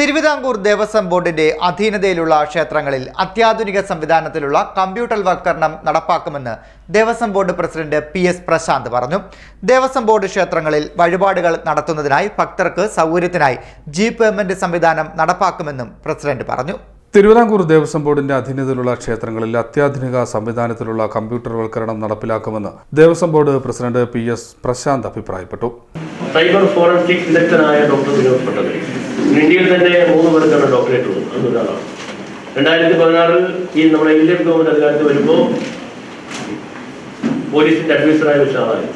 തിരുവിതാംകൂർ ദേവസ്വം ബോർഡിന്റെ അധീനതയിലുള്ള ക്ഷേത്രങ്ങളിൽ അത്യാധുനിക സംവിധാനത്തിലുള്ള കമ്പ്യൂട്ടർ വൽക്കരണം നടപ്പാക്കുമെന്ന് Devaswom board president P S Prashant പറഞ്ഞു. ദേവസ്വം ബോർഡ് ക്ഷേത്രങ്ങളിൽ വഴിപാടുകൾ നടത്തുന്നതിനായി ഭക്തർക്ക് സൗകര്യത്തിനായി ജി പേയ്മെന്റ് സംവിധാനം നടപ്പാക്കുമെന്നും പ്രസിഡന്റ് പറഞ്ഞു. തിരുവിതാംകൂർ ദേവസ്വം ബോർഡിന്റെ അധീനതയിലുള്ള ക്ഷേത്രങ്ങളിൽ അത്യാധുനിക സംവിധാനത്തിലുള്ള കമ്പ്യൂട്ടർവൽക്കരണം നടപ്പിലാക്കുമെന്ന് Devaswom board president P S Prashant അഭിപ്രായപ്പെട്ടു. സൈബർ ഫോറൻസിക് വിദഗ്ധനായ ഡോക്ടർ വിനോദ് ഇന്ത്യയിൽ തന്നെ മൂന്ന് പേർക്കാണ് ഡോക്ടറേറ്റ് ഉള്ളത്. അതൊരാളാണ് രണ്ടായിരത്തി പതിനാറിൽ ഈ നമ്മുടെ ഇന്ത്യൻ ഗവൺമെന്റ് അധികാരത്തിൽ വരുമ്പോൾ പോലീസിന്റെ അഡ്വൈസറായി വെച്ച ആളായി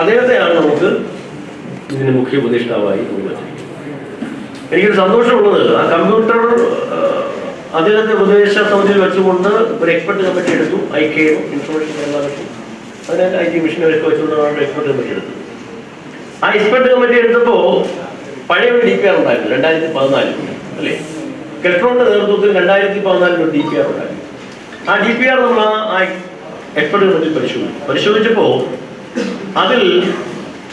അദ്ദേഹത്തെയാണ് നമുക്ക് ഇതിന് മുഖ്യ ഉപദേഷ്ടാവായി എനിക്കൊരു സന്തോഷമുള്ളത് ആ കമ്പ്യൂട്ടർ അദ്ദേഹത്തെ ഉപദേശ സമിതിയിൽ വെച്ചുകൊണ്ട് ഒരു എക്സ്പെർട്ട് കമ്മിറ്റി എടുത്തു. ഐ കെ ഇൻഫർമേഷൻ അതിനകത്ത് അതിനെ ഐ ടി മിഷനൊക്കെ വെച്ചുകൊണ്ടാണ് എക്സ്പെർട്ട് കമ്മിറ്റി എടുത്തു ആ എക്സ്പെർട്ട് കമ്മിറ്റി എടുത്തപ്പോൾ പഴയ ഒരു ഡി പി ആർ ഉണ്ടായിരുന്നു രണ്ടായിരത്തി പതിനാലിൽ അല്ലേ? കെൽട്രോണിന്റെ നേതൃത്വത്തിൽ രണ്ടായിരത്തി പതിനാലിൽ ഒരു ഡി പി ആർ ഉണ്ടായിരുന്നു. ആ ഡി പി ആർ നമ്മൾ ആ- എക്സ്പെർട്ടുകൾ എക്സ്പെർട്ട് കമ്മിറ്റി പരിശോധിച്ചു. പരിശോധിച്ചപ്പോൾ അതിൽ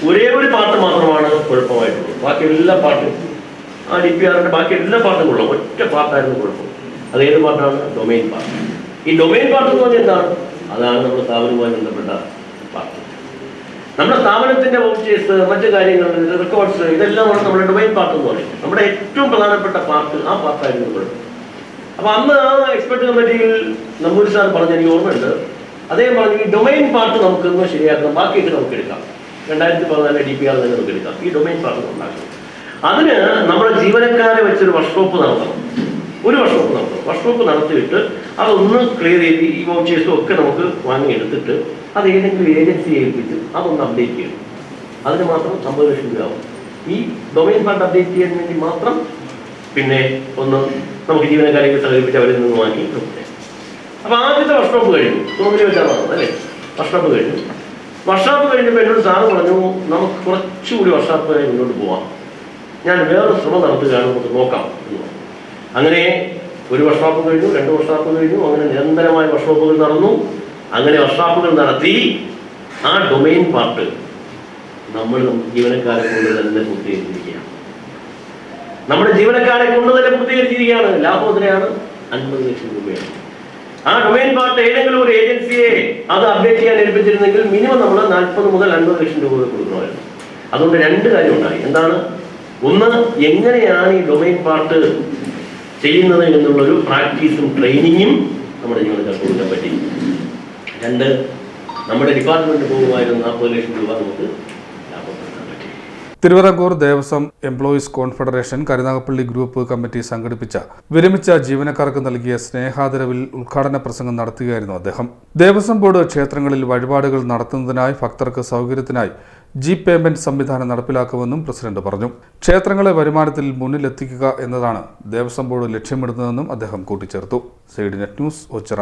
ഒരേ ഒരു പാട്ട് മാത്രമാണ് കുഴപ്പമായിട്ടുള്ളത്. ബാക്കി എല്ലാ പാട്ടും ആ ഡി പി ആറിന്റെ ബാക്കി എല്ലാ പാട്ടും കൊള്ളാം. ഒറ്റ പാട്ടായിരുന്നു കുഴപ്പം. അത് ഏത് പാട്ടാണ്? ഡൊമൈൻ പാട്ട്. ഈ ഡൊമൈൻ പാട്ട് എന്ന് പറഞ്ഞാൽ എന്താണ്? അതാണ് നമ്മുടെ സ്ഥാപനവുമായി ബന്ധപ്പെട്ട പാട്ട് നമ്മുടെ സ്ഥാപനത്തിന്റെ വൗച്ചേഴ്സ് മറ്റു കാര്യങ്ങൾ റെക്കോർഡ്സ് ഇതെല്ലാമാണ് നമ്മുടെ ഡൊമൈൻ പാർട്ട് എന്ന് പറയും. നമ്മുടെ ഏറ്റവും പ്രധാനപ്പെട്ട പാർട്ട് ആ പാർട്ടായിരുന്നു നമ്മൾ അപ്പൊ അന്ന് ആ എക്സ്പെർട്ട് കമ്മിറ്റിയിൽ നമ്പൂരി സാർ പറഞ്ഞ എനിക്ക് ഓർമ്മയുണ്ട്. അദ്ദേഹം പറഞ്ഞു ഈ ഡൊമൈൻ പാർട്ട് നമുക്കൊന്ന് ശരിയാക്കണം ബാക്കിയിട്ട് നമുക്ക് എടുക്കാം. രണ്ടായിരത്തി പതിനാല് ഡി പി ആർ തന്നെ നമുക്ക് എടുക്കാം. ഈ ഡൊമൈൻ പാർട്ട് ഉണ്ടാക്കണം. അതിന് നമ്മുടെ ജീവനക്കാരെ വെച്ചൊരു വർക്ക്ഷോപ്പ് നടത്തണം. ഒരു വർക്ക്ഷോപ്പ് നടത്തണം. വർക്ക്ഷോപ്പ് നടത്തിയിട്ട് അതൊന്ന് ക്ലിയർ ചെയ്ത് ഈ വൗച്ചേഴ്സും ഒക്കെ നമുക്ക് വാങ്ങിയെടുത്തിട്ട് അത് ഏതെങ്കിലും ഏജൻസിയെ ഏൽപ്പിച്ച് അതൊന്ന് അപ്ഡേറ്റ് ചെയ്യും അതിന് മാത്രം അമ്പത് ലക്ഷം രൂപ ആവും. ഈ ഡൊമൈൻ ഫണ്ട് അപ്ഡേറ്റ് ചെയ്യാൻ വേണ്ടി മാത്രം പിന്നെ ഒന്ന് നമുക്ക് ജീവനക്കാരെ സഹകരിപ്പിച്ച് അവരിൽ നിന്ന് വാങ്ങി അപ്പോൾ അപ്പൊ ആദ്യത്തെ വർക്ക്ഷോപ്പ് കഴിഞ്ഞു. തോന്നിൽ വെച്ചാൽ അല്ലേ? വർഷോപ്പ് കഴിഞ്ഞു. വർക്ക്ഷോപ്പ് കഴിഞ്ഞപ്പോൾ എന്നോട് സാറ് പറഞ്ഞു നമുക്ക് കുറച്ചുകൂടി വർക്ക്ഷോപ്പ് മുന്നോട്ട് പോവാം. ഞാൻ വേറൊരു ശ്രമം നടത്തുകയാണ് നമുക്ക് നോക്കാം. അങ്ങനെ ഒരു വർഷോപ്പ് കഴിഞ്ഞു രണ്ട് വർഷോപ്പ് കഴിഞ്ഞു. അങ്ങനെ നിരന്തരമായ വർഷോപ്പുകൾ നടന്നു. അങ്ങനെ വർഷാപ്പുകൾ നടത്തി ആ ഡൊമൈൻ പാർട്ട് നമ്മൾ ജീവനക്കാരെ കൊണ്ട് തന്നെ പൂർത്തീകരിച്ചിരിക്കുകയാണ്. നമ്മുടെ ജീവനക്കാരെ കൊണ്ട് തന്നെ പൂർത്തീകരിച്ചിരിക്കുകയാണ്. ലാഭം എത്രയാണ് അൻപത് ലക്ഷം രൂപയാണ്. ആ ഡൊമൈൻ പാർട്ട് ഏതെങ്കിലും ഒരു ഏജൻസിയെ അത് അപ്ഡേറ്റ് ചെയ്യാൻ ഏൽപ്പിച്ചിരുന്നെങ്കിൽ മിനിമം നമ്മൾ നാൽപ്പത് മുതൽ അൻപത് ലക്ഷം രൂപ കൊടുക്കണമായിരുന്നു. അതുകൊണ്ട് രണ്ട് കാര്യം ഉണ്ടായി. എന്താണ്? ഒന്ന് എങ്ങനെയാണ് ഈ ഡൊമൈൻ പാർട്ട് ചെയ്യുന്നത് എന്നുള്ളൊരു പ്രാക്ടീസും ട്രെയിനിങ്ങും നമ്മുടെ ജീവനക്കാർക്ക് കൊടുക്കാൻ പറ്റി? രണ്ട് നമ്മുടെ ഡിപ്പാർട്ട്മെന്റ് പോകുമായിരുന്ന നാൽപ്പത് ലക്ഷം രൂപ നമുക്ക് Thiruvithamkoor Devaswom employees confederation Karunagappally group committee സംഘടിപ്പിച്ച വിരമിച്ച ജീവനക്കാർക്ക് നൽകിയ സ്നേഹാദരവിൽ ഉദ്ഘാടന പ്രസംഗം നടത്തുകയായിരുന്നു അദ്ദേഹം. ദേവസ്വം ബോർഡ് ക്ഷേത്രങ്ങളിൽ വഴിപാടുകൾ നടത്തുന്നതിനായി ഭക്തർക്ക് സൗകര്യത്തിനായി ജി പേയ്മെന്റ് സംവിധാനം നടപ്പിലാക്കുമെന്നും പ്രസിഡന്റ് പറഞ്ഞു. ക്ഷേത്രങ്ങളെ വരുമാനത്തിൽ മുന്നിലെത്തിക്കുക എന്നതാണ് ദേവസ്വം ബോർഡ് ലക്ഷ്യമിടുന്നതെന്നും അദ്ദേഹം കൂട്ടിച്ചേർത്തു. Side net news Ochira